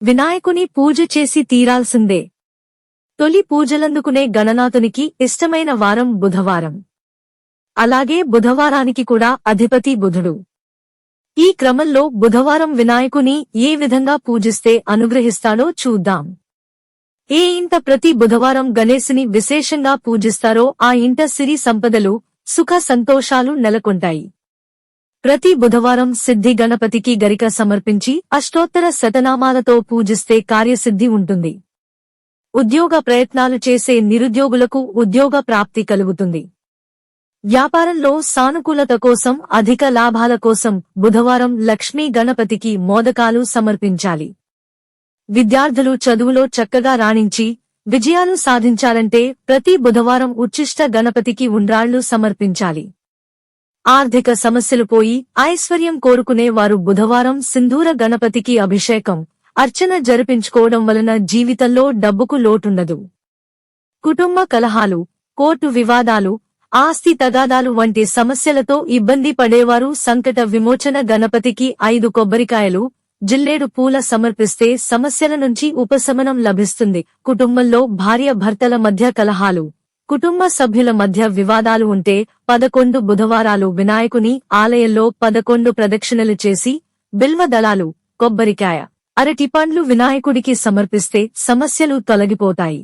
వినాయకుని పూజ చేసి తీరాల్సిందే. తొలి పూజలందుకునే గణనాథునికి ఇష్టమైన వారం బుధవారం. అలాగే బుధవారానికి కూడా అధిపతి బుధుడు. ఈ క్రమంలో బుధవారం వినాయకుని ఏ విధంగా పూజిస్తే అనుగ్రహిస్తాడో చూద్దాం. ఏ ఇంట ప్రతి బుధవారం గణేశుని విశేషంగా పూజిస్తారో ఆ ఇంట సిరి సంపదలు సుఖ సంతోషాలు నెలకొంటాయి. ప్రతి బుధవారం సిద్ధి గణపతికి గరిక సమర్పించి అష్టోత్తర శతనామాలతో పూజిస్తే కార్యసిద్ధి ఉంటుంది. ఉద్యోగ ప్రయత్నాలు చేసే నిరుద్యోగులకు ఉద్యోగ ప్రాప్తి కలుగుతుంది. వ్యాపారంలో సానుకూలత కోసం అధిక లాభాల కోసం బుధవారం లక్ష్మీ గణపతికి మోదకాలు సమర్పించాలి. విద్యార్థులు చదువులో చక్కగా రాణించి విజయాలు సాధించాలంటే ప్రతి బుధవారం ఉచ్చిష్ట గణపతికి ఉండ్రాళ్ళు సమర్పించాలి. ఆర్థిక సమస్యలు పోయి ఐశ్వర్యం కోరుకునే వారు బుధవారం సింధూర గణపతికి అభిషేకం అర్చన జరిపించుకోవడం వలన జీవితంలో డబ్బుకు లోటుండదు. కుటుంబ కలహాలు కోర్టు వివాదాలు ఆస్తి తగాదాలు వంటి సమస్యలతో ఇబ్బంది పడేవారు సంకట విమోచన గణపతికి ఐదు కొబ్బరికాయలు జిల్లేడు పూల సమర్పిస్తే సమస్యల నుంచి ఉపశమనం లభిస్తుంది. కుటుంబంలో భార్య భర్తల మధ్య కలహాలు. కుటుంబ సభ్యుల మధ్య వివాదాలు ఉంటే పదకొండు బుధవారాలు వినాయకుని ఆలయంలో పదకొండు ప్రదక్షిణలు చేసి బిల్వ దళాలు కొబ్బరికాయ అరటి పండ్లు వినాయకుడికి సమర్పిస్తే సమస్యలు తొలగిపోతాయి.